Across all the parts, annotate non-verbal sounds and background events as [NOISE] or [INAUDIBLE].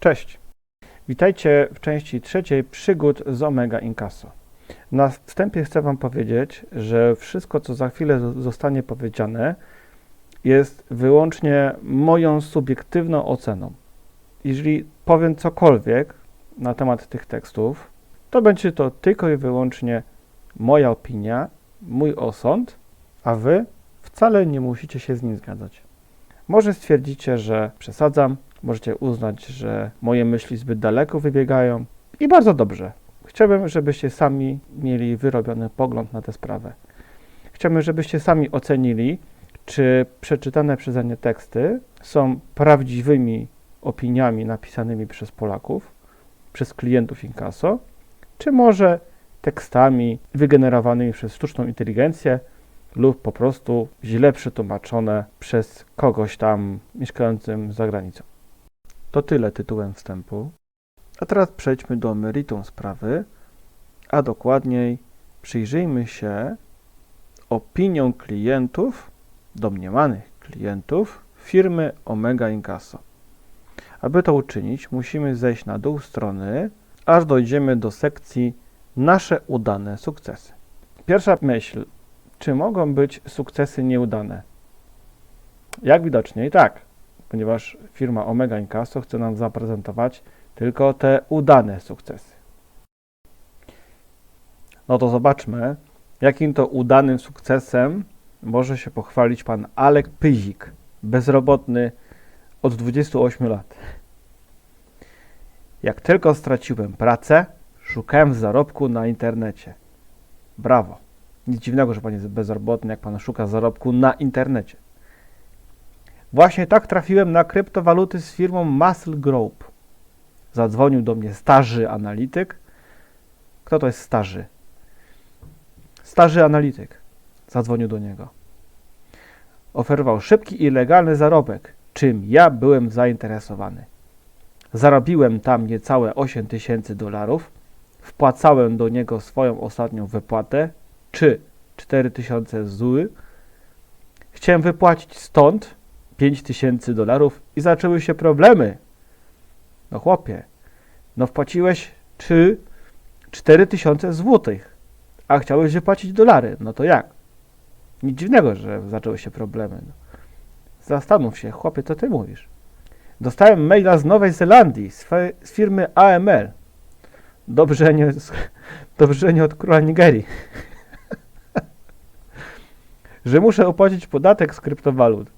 Cześć. Witajcie w części trzeciej przygód z Omega Inkasso. Na wstępie chcę Wam powiedzieć, że wszystko, co za chwilę zo- zostanie powiedziane, jest wyłącznie moją subiektywną oceną. Jeżeli powiem cokolwiek na temat tych tekstów, to będzie to tylko i wyłącznie moja opinia, mój osąd, a Wy wcale nie musicie się z nim zgadzać. Może stwierdzicie, że przesadzam, możecie uznać, że moje myśli zbyt daleko wybiegają i bardzo dobrze. Chciałbym, żebyście sami mieli wyrobiony pogląd na tę sprawę. Chciałbym, żebyście sami ocenili, czy przeczytane przeze mnie teksty są prawdziwymi opiniami napisanymi przez Polaków, przez klientów Inkasso, czy może tekstami wygenerowanymi przez sztuczną inteligencję lub po prostu źle przetłumaczone przez kogoś tam mieszkającym za granicą. To tyle tytułem wstępu. A teraz przejdźmy do meritum sprawy, a dokładniej przyjrzyjmy się opiniom klientów, domniemanych klientów firmy Omega Inkasso. Aby to uczynić, musimy zejść na dół strony, aż dojdziemy do sekcji Nasze udane sukcesy. Pierwsza myśl, czy mogą być sukcesy nieudane? Jak widocznie tak, ponieważ firma Omega Inkasso chce nam zaprezentować tylko te udane sukcesy. No to zobaczmy, jakim to udanym sukcesem może się pochwalić pan Alek Pyzik, bezrobotny od 28 lat. Jak tylko straciłem pracę, szukałem zarobku na internecie. Brawo. Nic dziwnego, że pan jest bezrobotny, jak pan szuka zarobku na internecie. Właśnie tak trafiłem na kryptowaluty z firmą Muscle Group. Zadzwonił do mnie starzy analityk. Kto to jest starzy? Starzy analityk. Zadzwonił do niego. Oferował szybki i legalny zarobek, czym ja byłem zainteresowany. Zarobiłem tam niecałe 8 tysięcy dolarów. Wpłacałem do niego swoją ostatnią wypłatę, czy 4000 zł. Chciałem wypłacić stąd 5000 dolarów i zaczęły się problemy. No chłopie, no wpłaciłeś czy 4000 złotych, a chciałeś wypłacić dolary. No to jak? Nic dziwnego, że zaczęły się problemy. No. Zastanów się, chłopie, co ty mówisz? Dostałem maila z Nowej Zelandii, z, z firmy AML. Dobrze nie, dobrze nie od króla Nigerii. [LAUGHS] że muszę opłacić podatek z kryptowalut.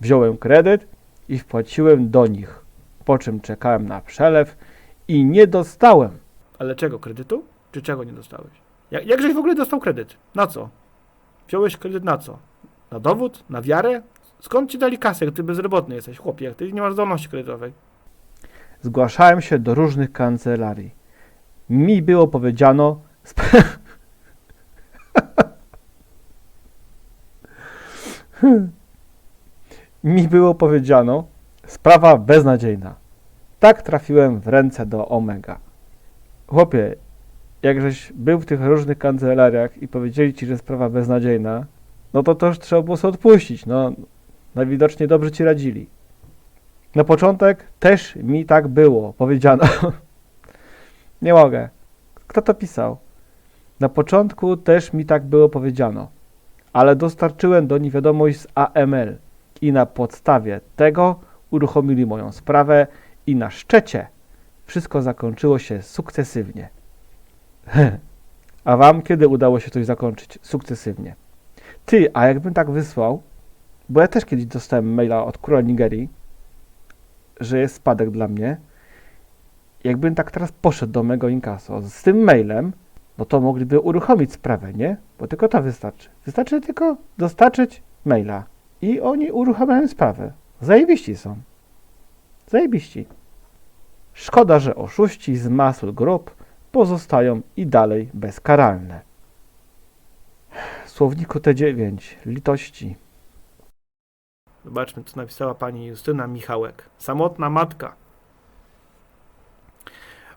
Wziąłem kredyt i wpłaciłem do nich, po czym czekałem na przelew i nie dostałem. Ale czego? Kredytu? Czy czego nie dostałeś? Jak, jakżeś w ogóle dostał kredyt? Na co? Wziąłeś kredyt na co? Na dowód? Na wiarę? Skąd ci dali kasę, ty bezrobotny jesteś, chłopie, jak ty nie masz zdolności kredytowej? Zgłaszałem się do różnych kancelarii. Mi było powiedziano. Sp- [LAUGHS] Mi było powiedziano, sprawa beznadziejna. Tak trafiłem w ręce do Omega. Chłopie, jakżeś był w tych różnych kancelariach i powiedzieli ci, że sprawa beznadziejna, no to już trzeba było sobie odpuścić. No, najwidoczniej dobrze ci radzili. Na początek też mi tak było, powiedziano. [LAUGHS] Nie mogę. Kto to pisał? Na początku też mi tak było powiedziano, ale dostarczyłem do nich wiadomość z AML i na podstawie tego uruchomili moją sprawę i na szczecie wszystko zakończyło się sukcesywnie. [LAUGHS] A wam kiedy udało się coś zakończyć sukcesywnie? Ty, a jakbym tak wysłał, bo ja też kiedyś dostałem maila od króla Nigerii, że jest spadek dla mnie. Jakbym tak teraz poszedł do mego inkaso z tym mailem, no to mogliby uruchomić sprawę, nie? Bo tylko to wystarczy. Wystarczy tylko dostarczyć maila i oni uruchamiają sprawę. Zajebiści są. Zajebiści. Szkoda, że oszuści z Muscle Group pozostają i dalej bezkaralne. Słowniku T9. Litości. Zobaczmy, co napisała pani Justyna Michałek. Samotna matka.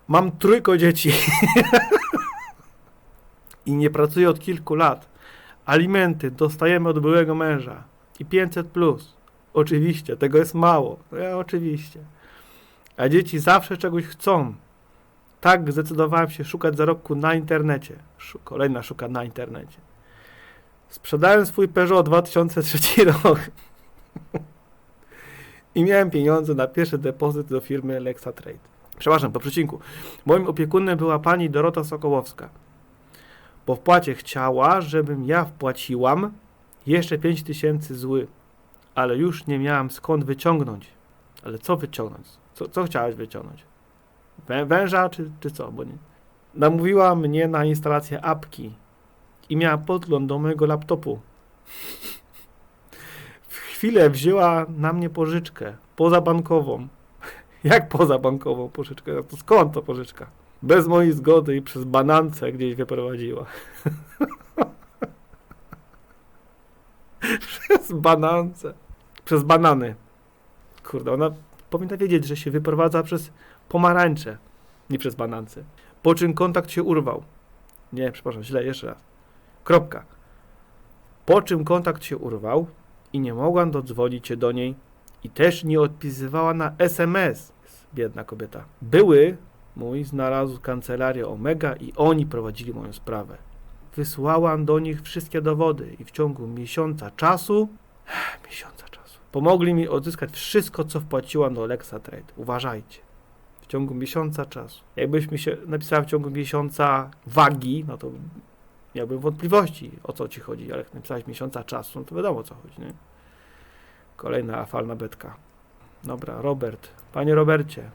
Mam trójko dzieci. [LAUGHS] I nie pracuję od kilku lat. Alimenty dostajemy od byłego męża. I 500 plus. Oczywiście, tego jest mało. Ja, oczywiście. A dzieci zawsze czegoś chcą. Tak zdecydowałem się szukać zarobku na internecie. Kolejna szuka na internecie. Sprzedałem swój Peugeot 2003 [LAUGHS] rok. I miałem pieniądze na pierwszy depozyt do firmy Lexa Trade. Przepraszam, po przecinku. Moim opiekunem była pani Dorota Sokołowska. Po wpłacie chciała, żebym ja wpłaciłam jeszcze 5 tysięcy zły, ale już nie miałam skąd wyciągnąć. Ale co wyciągnąć? Co, co chciałaś wyciągnąć? Wę, węża czy, czy co? Bo nie. Namówiła mnie na instalację apki i miała podgląd do mojego laptopu. W chwilę wzięła na mnie pożyczkę pozabankową. [LAUGHS] Jak pozabankową pożyczkę? No to skąd to pożyczka? Bez mojej zgody i przez banance gdzieś wyprowadziła. [LAUGHS] przez banance. Przez banany. Kurde, ona powinna wiedzieć, że się wyprowadza przez pomarańcze, nie przez banance. Po czym kontakt się urwał. Nie, przepraszam, źle, jeszcze raz. Kropka. Po czym kontakt się urwał i nie mogłam dodzwonić się do niej i też nie odpisywała na SMS. Biedna kobieta. Były mój znalazł kancelarię Omega i oni prowadzili moją sprawę. Wysłałam do nich wszystkie dowody i w ciągu miesiąca czasu, [SIGHS] miesiąca czasu, pomogli mi odzyskać wszystko, co wpłaciłam do Lexa Trade. Uważajcie. W ciągu miesiąca czasu. Jakbyś mi się napisała w ciągu miesiąca wagi, no to miałbym wątpliwości, o co ci chodzi, ale jak napisałeś miesiąca czasu, no to wiadomo, o co chodzi, nie? Kolejna afalna betka. Dobra, Robert. Panie Robercie,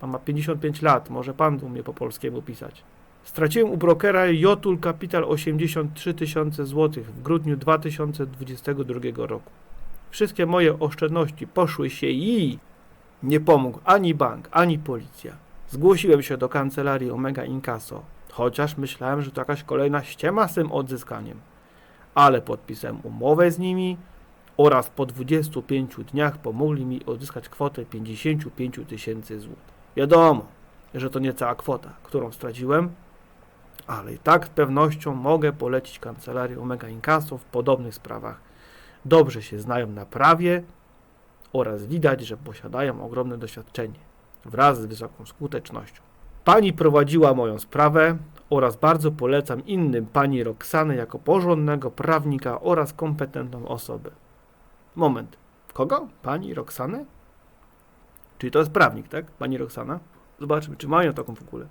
Pan ma 55 lat, może pan umie po polskiemu pisać. Straciłem u brokera Jotul Capital 83 tysiące złotych w grudniu 2022 roku. Wszystkie moje oszczędności poszły się i nie pomógł ani bank, ani policja. Zgłosiłem się do kancelarii Omega Incasso, chociaż myślałem, że to jakaś kolejna ściema z tym odzyskaniem. Ale podpisałem umowę z nimi oraz po 25 dniach pomogli mi odzyskać kwotę 55 tysięcy złotych. Wiadomo, że to nie cała kwota, którą straciłem, ale i tak z pewnością mogę polecić kancelarię Omega Incasso w podobnych sprawach. Dobrze się znają na prawie oraz widać, że posiadają ogromne doświadczenie wraz z wysoką skutecznością. Pani prowadziła moją sprawę oraz bardzo polecam innym pani Roxanę jako porządnego prawnika oraz kompetentną osobę. Moment. Kogo? Pani Roxanę? Czyli to jest prawnik, tak? Pani Roxana? Zobaczmy, czy mają taką w ogóle.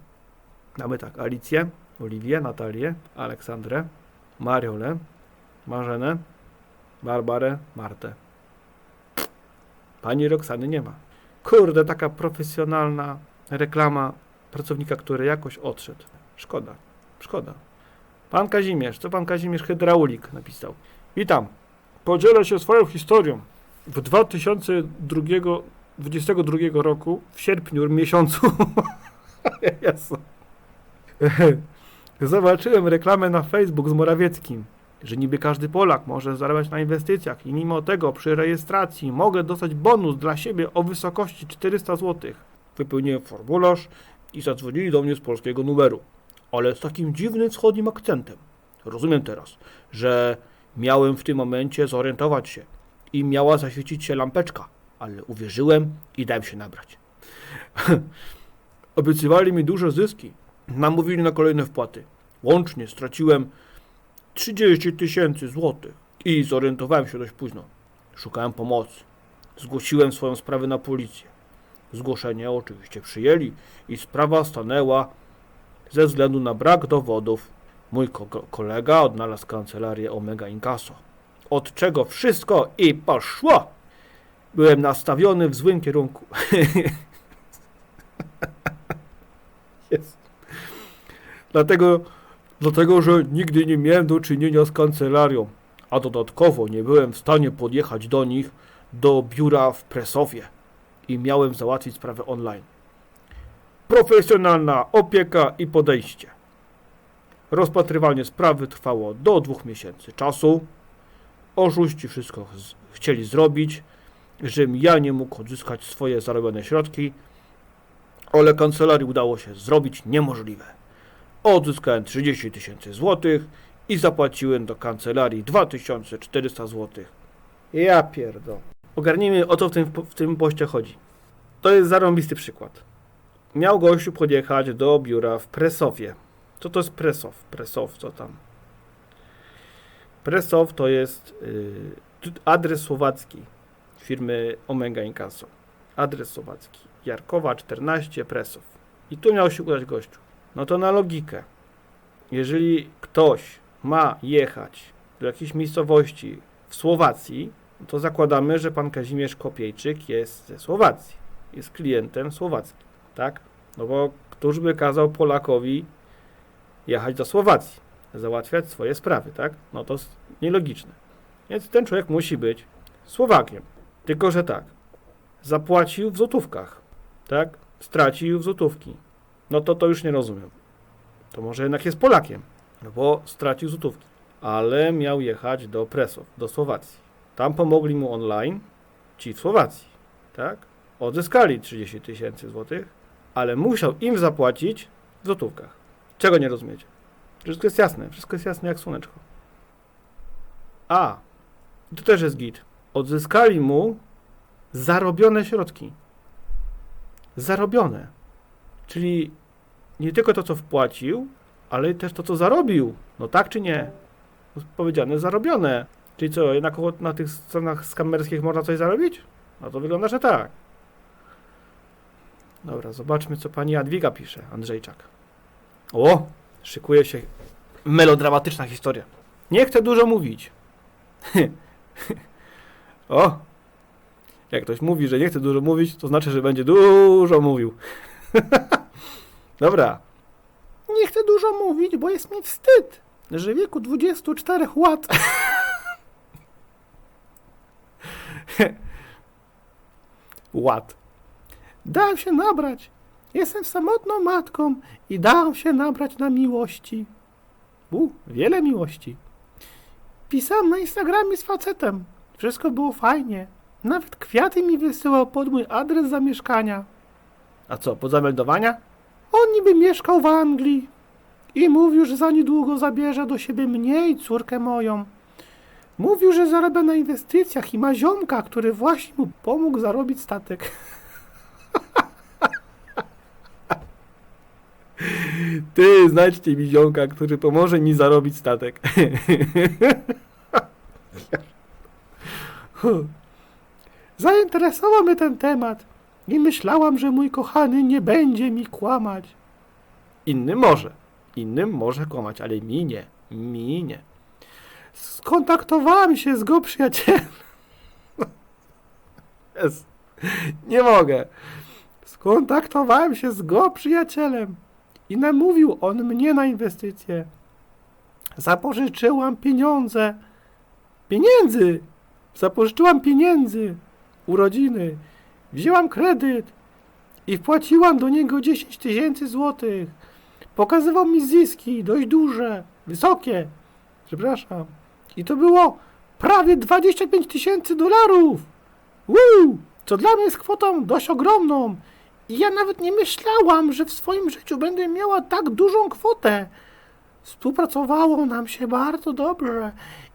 Mamy tak, Alicję, Oliwię, Natalię, Aleksandrę, Mariolę, Marzenę, Barbarę, Martę. Pani Roxany nie ma. Kurde, taka profesjonalna reklama pracownika, który jakoś odszedł. Szkoda, szkoda. Pan Kazimierz, co pan Kazimierz Hydraulik napisał? Witam. Podzielę się swoją historią. W 2022 roku, w sierpniu miesiącu, [LAUGHS] Jezu. Zobaczyłem reklamę na Facebook z Morawieckim, że niby każdy Polak może zarabiać na inwestycjach i mimo tego przy rejestracji mogę dostać bonus dla siebie o wysokości 400 zł. Wypełniłem formularz i zadzwonili do mnie z polskiego numeru, ale z takim dziwnym wschodnim akcentem. Rozumiem teraz, że miałem w tym momencie zorientować się i miała zaświecić się lampeczka, ale uwierzyłem i dałem się nabrać. [LAUGHS] Obiecywali mi duże zyski. Namówili na kolejne wpłaty. Łącznie straciłem 30 tysięcy złotych i zorientowałem się dość późno. Szukałem pomocy. Zgłosiłem swoją sprawę na policję. Zgłoszenie oczywiście przyjęli i sprawa stanęła ze względu na brak dowodów. Mój ko- kolega odnalazł kancelarię Omega Incasso. Od czego wszystko i poszło! Byłem nastawiony w złym kierunku. [LAUGHS] Jest. Dlatego, dlatego, że nigdy nie miałem do czynienia z kancelarią, a dodatkowo nie byłem w stanie podjechać do nich do biura w Presowie i miałem załatwić sprawę online. Profesjonalna opieka i podejście. Rozpatrywanie sprawy trwało do dwóch miesięcy czasu. Oszuści wszystko chcieli zrobić, żebym ja nie mógł odzyskać swoje zarobione środki, ale kancelarii udało się zrobić niemożliwe. Odzyskałem 30 tysięcy złotych i zapłaciłem do kancelarii 2400 złotych. Ja pierdol. Ogarnijmy o co w tym, w tym poście chodzi. To jest zarąbisty przykład. Miał gościu podjechać do biura w Presowie. Co to jest Presow? Presow, co tam? Presow to jest y, adres słowacki firmy Omega Inkasso. Adres słowacki. Jarkowa 14 Presow. I tu miał się udać gościu. No to na logikę. Jeżeli ktoś ma jechać do jakiejś miejscowości w Słowacji, to zakładamy, że pan Kazimierz Kopiejczyk jest ze Słowacji. Jest klientem słowackim, tak? No bo któż by kazał Polakowi jechać do Słowacji, załatwiać swoje sprawy, tak? No to nielogiczne. Więc ten człowiek musi być Słowakiem. Tylko, że tak, zapłacił w złotówkach, tak? Stracił w złotówki. No to to już nie rozumiem. To może jednak jest Polakiem, no bo stracił złotówki. Ale miał jechać do Presow, do Słowacji. Tam pomogli mu online ci w Słowacji, tak? Odzyskali 30 tysięcy złotych, ale musiał im zapłacić w złotówkach. Czego nie rozumiecie? Wszystko jest jasne, wszystko jest jasne jak słoneczko. A, to też jest git. Odzyskali mu zarobione środki. Zarobione. Czyli nie tylko to, co wpłacił, ale też to, co zarobił. No tak czy nie? Powiedziane zarobione. Czyli co, jednak na tych stronach skamerskich można coś zarobić? No to wygląda, że tak. Dobra, zobaczmy, co pani Jadwiga pisze, Andrzejczak. O, szykuje się melodramatyczna historia. Nie chcę dużo mówić. [LAUGHS] o, jak ktoś mówi, że nie chce dużo mówić, to znaczy, że będzie dużo mówił. [LAUGHS] Dobra. Nie chcę dużo mówić, bo jest mi wstyd, że w wieku 24 lat [LAUGHS] Ład. Dałem się nabrać. Jestem samotną matką i dałam się nabrać na miłości. U, wiele miłości. Pisałem na Instagramie z facetem. Wszystko było fajnie. Nawet kwiaty mi wysyłał pod mój adres zamieszkania. A co, pod zameldowania? On niby mieszkał w Anglii i mówił, że za niedługo zabierze do siebie mnie i córkę moją. Mówił, że zarabia na inwestycjach i ma ziomka, który właśnie mu pomógł zarobić statek. [LAUGHS] Ty, znajdźcie mi ziomka, który pomoże mi zarobić statek. [LAUGHS] Zainteresował mnie ten temat i myślałam, że mój kochany nie będzie mi kłamać. Innym może. Innym może kłamać, ale mi nie. Mi nie. Skontaktowałam się z go przyjacielem. [LAUGHS] Jest. Nie mogę. Skontaktowałem się z go przyjacielem i namówił on mnie na inwestycje. Zapożyczyłam pieniądze. Pieniędzy! Zapożyczyłam pieniędzy. Urodziny. Wzięłam kredyt i wpłaciłam do niego 10 tysięcy złotych. Pokazywał mi zyski, dość duże, wysokie. Przepraszam. I to było prawie 25 tysięcy dolarów. Woo! Co dla mnie jest kwotą dość ogromną. I ja nawet nie myślałam, że w swoim życiu będę miała tak dużą kwotę. Współpracowało nam się bardzo dobrze.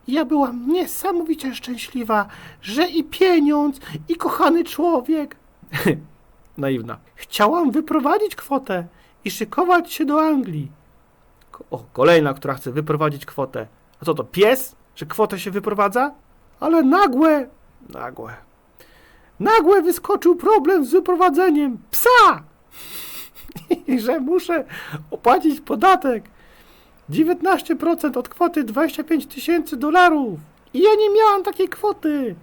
Ja byłam niesamowicie szczęśliwa, że i pieniądz, i kochany człowiek. [LAUGHS] Naiwna. Chciałam wyprowadzić kwotę i szykować się do Anglii. O, kolejna, która chce wyprowadzić kwotę. A co to, pies? Że kwotę się wyprowadza? Ale nagłe, nagłe, nagłe wyskoczył problem z wyprowadzeniem psa! [LAUGHS] I że muszę opłacić podatek 19% od kwoty 25 tysięcy dolarów. I ja nie miałam takiej kwoty.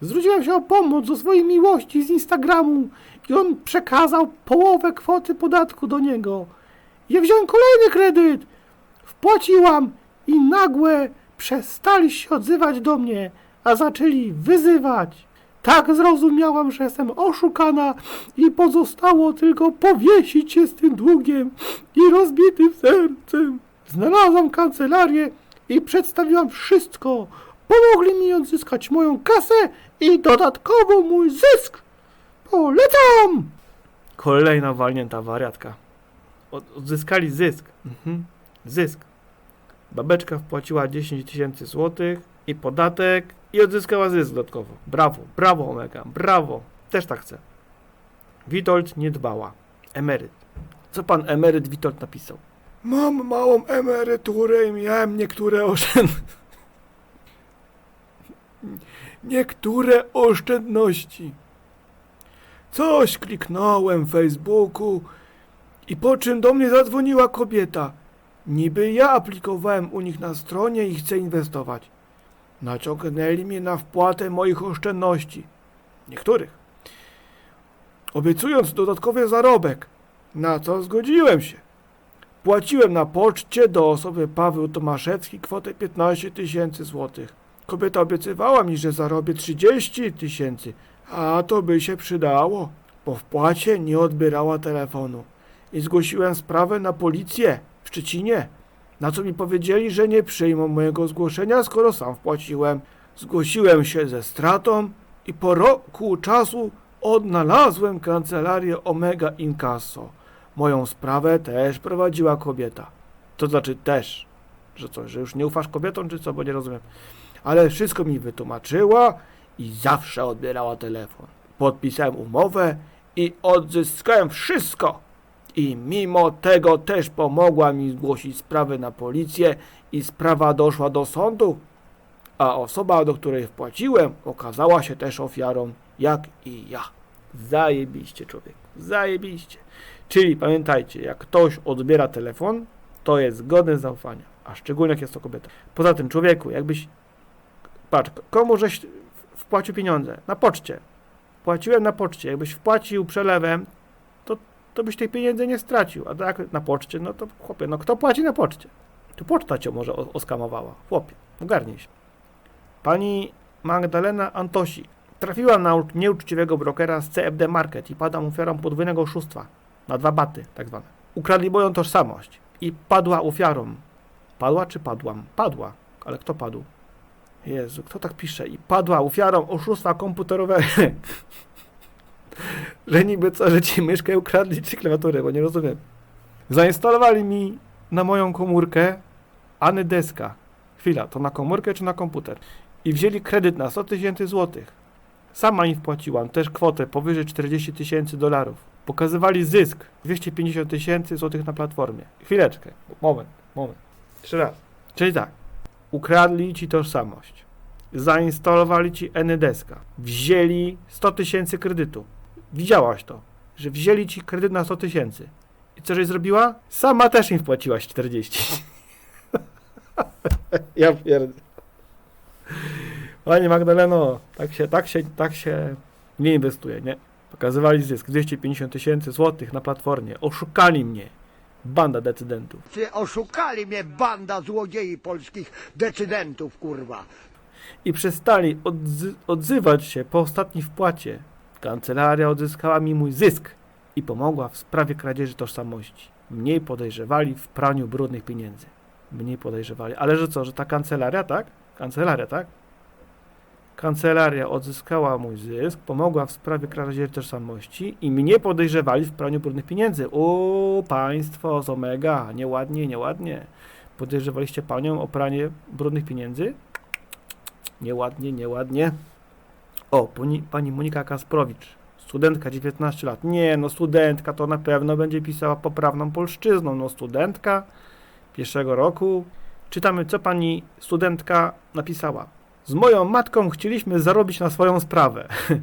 Zwróciłem się o pomoc do swojej miłości z Instagramu i on przekazał połowę kwoty podatku do niego. Ja wziąłem kolejny kredyt. Wpłaciłam i nagłe przestali się odzywać do mnie, a zaczęli wyzywać. Tak zrozumiałam, że jestem oszukana i pozostało tylko powiesić się z tym długiem i rozbitym sercem. Znalazłam kancelarię i przedstawiłam wszystko. Pomogli mi odzyskać moją kasę i dodatkowo mój zysk. Polecam! Kolejna walnięta wariatka. Od, odzyskali zysk. Mhm. Zysk. Babeczka wpłaciła 10 tysięcy złotych i podatek i odzyskała zysk dodatkowo. Brawo, brawo Omega, brawo. Też tak chcę. Witold nie dbała. Emeryt. Co pan emeryt Witold napisał? Mam małą emeryturę i miałem niektóre oszczędności. Niektóre oszczędności. Coś kliknąłem w Facebooku i po czym do mnie zadzwoniła kobieta. Niby ja aplikowałem u nich na stronie i chcę inwestować. Naciągnęli mnie na wpłatę moich oszczędności. Niektórych. Obiecując dodatkowy zarobek. Na co zgodziłem się. Płaciłem na poczcie do osoby Paweł Tomaszewski kwotę 15 tysięcy złotych. Kobieta obiecywała mi, że zarobię 30 tysięcy, a to by się przydało. Po wpłacie nie odbierała telefonu i zgłosiłem sprawę na policję w Szczecinie. Na co mi powiedzieli, że nie przyjmą mojego zgłoszenia, skoro sam wpłaciłem. Zgłosiłem się ze stratą i po roku czasu odnalazłem kancelarię Omega Incasso. Moją sprawę też prowadziła kobieta. To znaczy też, że co, że już nie ufasz kobietom, czy co, bo nie rozumiem. Ale wszystko mi wytłumaczyła i zawsze odbierała telefon. Podpisałem umowę i odzyskałem wszystko. I mimo tego też pomogła mi zgłosić sprawę na policję i sprawa doszła do sądu. A osoba, do której wpłaciłem, okazała się też ofiarą, jak i ja. Zajebiście, człowiek. Zajebiście. Czyli pamiętajcie, jak ktoś odbiera telefon, to jest godny zaufania. A szczególnie jak jest to kobieta. Poza tym, człowieku, jakbyś. Patrz, komu żeś wpłacił pieniądze? Na poczcie. Płaciłem na poczcie. Jakbyś wpłacił przelewem, to, to byś tych pieniędzy nie stracił. A tak na poczcie, no to chłopie, no kto płaci na poczcie? Tu poczta cię może oskamowała. Chłopie, ogarnij się. Pani Magdalena Antosi trafiła na nieuczciwego brokera z CFD Market i padła ofiarą podwójnego oszustwa. Na dwa baty, tak zwane. Ukradli moją tożsamość i padła ofiarą. Padła czy padłam? Padła. Ale kto padł? Jezu, kto tak pisze? I padła ofiarą oszustwa komputerowego. [LAUGHS] że niby co, że ci myszkę ukradli czy klawiaturę, bo nie rozumiem. Zainstalowali mi na moją komórkę Anydeska. Chwila, to na komórkę czy na komputer? I wzięli kredyt na 100 tysięcy złotych. Sama im wpłaciłam też kwotę powyżej 40 tysięcy dolarów. Pokazywali zysk 250 tysięcy złotych na platformie. Chwileczkę, moment, moment. Jeszcze raz. Czyli tak, ukradli ci tożsamość, zainstalowali ci Anydeska, wzięli 100 tysięcy kredytu. Widziałaś to, że wzięli ci kredyt na 100 tysięcy. I co żeś zrobiła? Sama też im wpłaciłaś 40. [LAUGHS] ja pierdolę. Pani Magdaleno, tak się, tak się, tak się nie inwestuje, nie? Pokazywali zysk 250 tysięcy złotych na platformie. Oszukali mnie. Banda decydentów. Ty oszukali mnie banda złodziei polskich decydentów, kurwa. I przestali odzy- odzywać się po ostatniej wpłacie. Kancelaria odzyskała mi mój zysk i pomogła w sprawie kradzieży tożsamości. Mniej podejrzewali w praniu brudnych pieniędzy. Mniej podejrzewali. Ale że co, że ta kancelaria, tak? Kancelaria, tak? Kancelaria odzyskała mój zysk, pomogła w sprawie kradzieży tożsamości i mnie podejrzewali w praniu brudnych pieniędzy. O, państwo z Omega, nieładnie, nieładnie. Podejrzewaliście panią o pranie brudnych pieniędzy? Nieładnie, nieładnie. O, pani, pani Monika Kasprowicz, studentka 19 lat. Nie, no studentka to na pewno będzie pisała poprawną polszczyzną. No studentka pierwszego roku. Czytamy, co pani studentka napisała. Z moją matką chcieliśmy zarobić na swoją sprawę. [LAUGHS]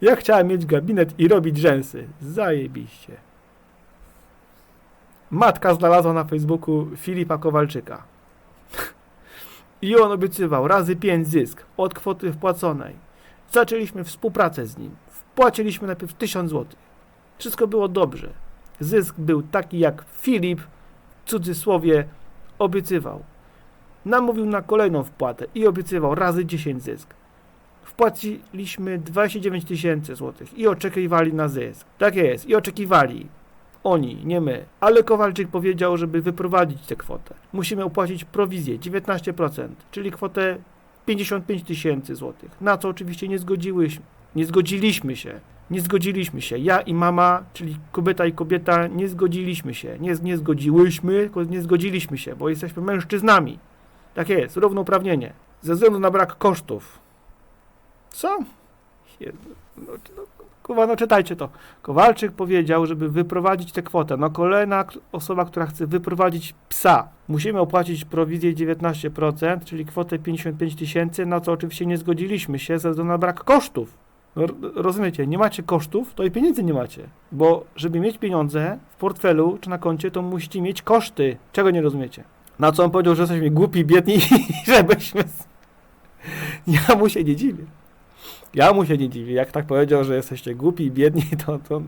ja chciałem mieć gabinet i robić rzęsy. Zajebiście. Matka znalazła na Facebooku Filipa Kowalczyka. [LAUGHS] I on obiecywał razy 5 zysk od kwoty wpłaconej. Zaczęliśmy współpracę z nim. Wpłaciliśmy najpierw 1000 zł. Wszystko było dobrze. Zysk był taki, jak Filip w cudzysłowie obiecywał. Namówił na kolejną wpłatę i obiecywał razy 10 zysk. Wpłaciliśmy 29 tysięcy złotych i oczekiwali na zysk. Tak jest, i oczekiwali. Oni, nie my. Ale Kowalczyk powiedział, żeby wyprowadzić tę kwotę. Musimy opłacić prowizję 19%, czyli kwotę 55 tysięcy złotych. Na co oczywiście nie zgodziłyśmy. Nie zgodziliśmy się. Nie zgodziliśmy się. Ja i mama, czyli kobieta i kobieta, nie zgodziliśmy się. Nie, nie zgodziłyśmy, nie zgodziliśmy się, bo jesteśmy mężczyznami. Tak jest, równouprawnienie. Ze względu na brak kosztów. Co? No, no, no czytajcie to. Kowalczyk powiedział, żeby wyprowadzić tę kwotę. No kolejna osoba, która chce wyprowadzić psa. Musimy opłacić prowizję 19%, czyli kwotę 55 tysięcy, na co oczywiście nie zgodziliśmy się ze względu na brak kosztów. No, rozumiecie, nie macie kosztów, to i pieniędzy nie macie. Bo żeby mieć pieniądze w portfelu czy na koncie, to musicie mieć koszty. Czego nie rozumiecie? Na co on powiedział, że jesteśmy głupi, biedni [LAUGHS] i żebyśmy... Ja mu się nie dziwię. Ja mu się nie dziwię. Jak tak powiedział, że jesteście głupi biedni, to, to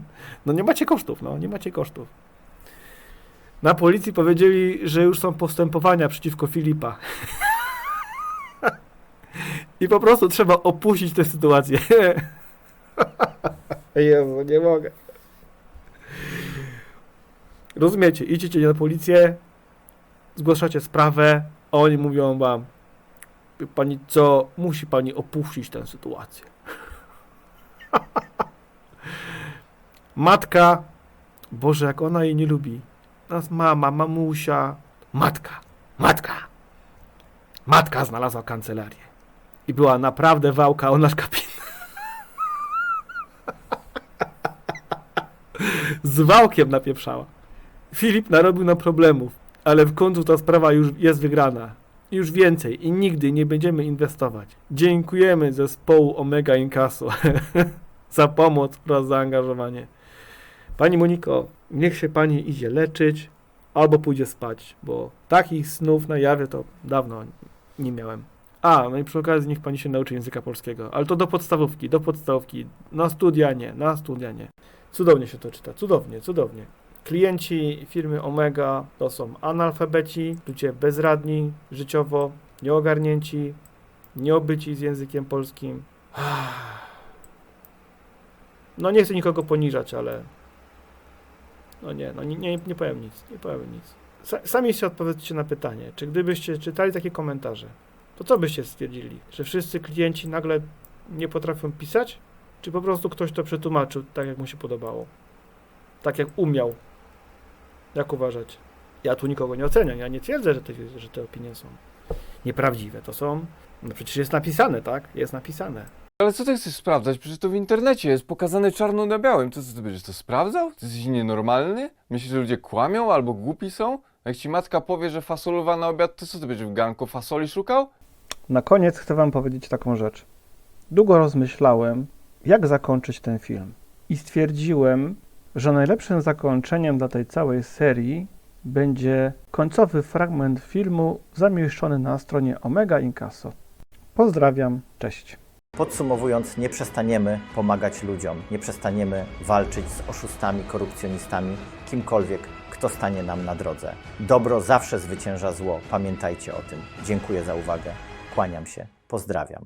no nie macie kosztów, no nie macie kosztów. Na policji powiedzieli, że już są postępowania przeciwko Filipa. [LAUGHS] I po prostu trzeba opuścić tę sytuację. [LAUGHS] Jezu, nie mogę. Rozumiecie, idziecie na policję, zgłaszacie sprawę, a oni mówią wam, "Wie pani co, musi pani opuścić tę sytuację. [LAUGHS] Matka, Boże, jak ona jej nie lubi. Nas mama, mamusia, matka, matka. Matka znalazła kancelarię. I była naprawdę wałka o nasz kapitał. [LAUGHS] Z wałkiem napieprzała. Filip narobił nam problemów, ale w końcu ta sprawa już jest wygrana. Już więcej i nigdy nie będziemy inwestować. Dziękujemy zespołu Omega Incasso [LAUGHS] za pomoc oraz zaangażowanie. Pani Moniko, niech się pani idzie leczyć albo pójdzie spać, bo takich snów na jawie to dawno nie miałem. A, no i przy okazji niech pani się nauczy języka polskiego, ale to do podstawówki, do podstawówki. Na studia nie, na studia nie. Cudownie się to czyta, cudownie, cudownie. Klienci firmy Omega to są analfabeci, ludzie bezradni życiowo, nieogarnięci, nieobyci z językiem polskim. [SIGHS] No nie chcę nikogo poniżać, ale no nie, no nie, nie, nie powiem nic, nie powiem nic. Sa, sami się odpowiedzcie na pytanie, czy gdybyście czytali takie komentarze, to co byście stwierdzili? Że wszyscy klienci nagle nie potrafią pisać? Czy po prostu ktoś to przetłumaczył tak, jak mu się podobało? Tak, jak umiał? Jak uważać? Ja tu nikogo nie oceniam, ja nie twierdzę, że te, że te opinie są nieprawdziwe. To są, no przecież jest napisane, tak? Jest napisane. Ale co ty chcesz sprawdzać? Przecież to w internecie jest pokazane czarno na białym. To co ty będziesz to sprawdzał? Ty jesteś nienormalny? Myślisz, że ludzie kłamią albo głupi są? Jak ci matka powie, że fasolowa na obiad, to co ty będziesz w garnku fasoli szukał? Na koniec chcę Wam powiedzieć taką rzecz. Długo rozmyślałem, jak zakończyć ten film. I stwierdziłem, że najlepszym zakończeniem dla tej całej serii będzie końcowy fragment filmu zamieszczony na stronie Omega Incasso. Pozdrawiam, cześć. Podsumowując, nie przestaniemy pomagać ludziom, nie przestaniemy walczyć z oszustami, korupcjonistami, kimkolwiek, kto stanie nam na drodze. Dobro zawsze zwycięża zło, pamiętajcie o tym. Dziękuję za uwagę, kłaniam się, pozdrawiam.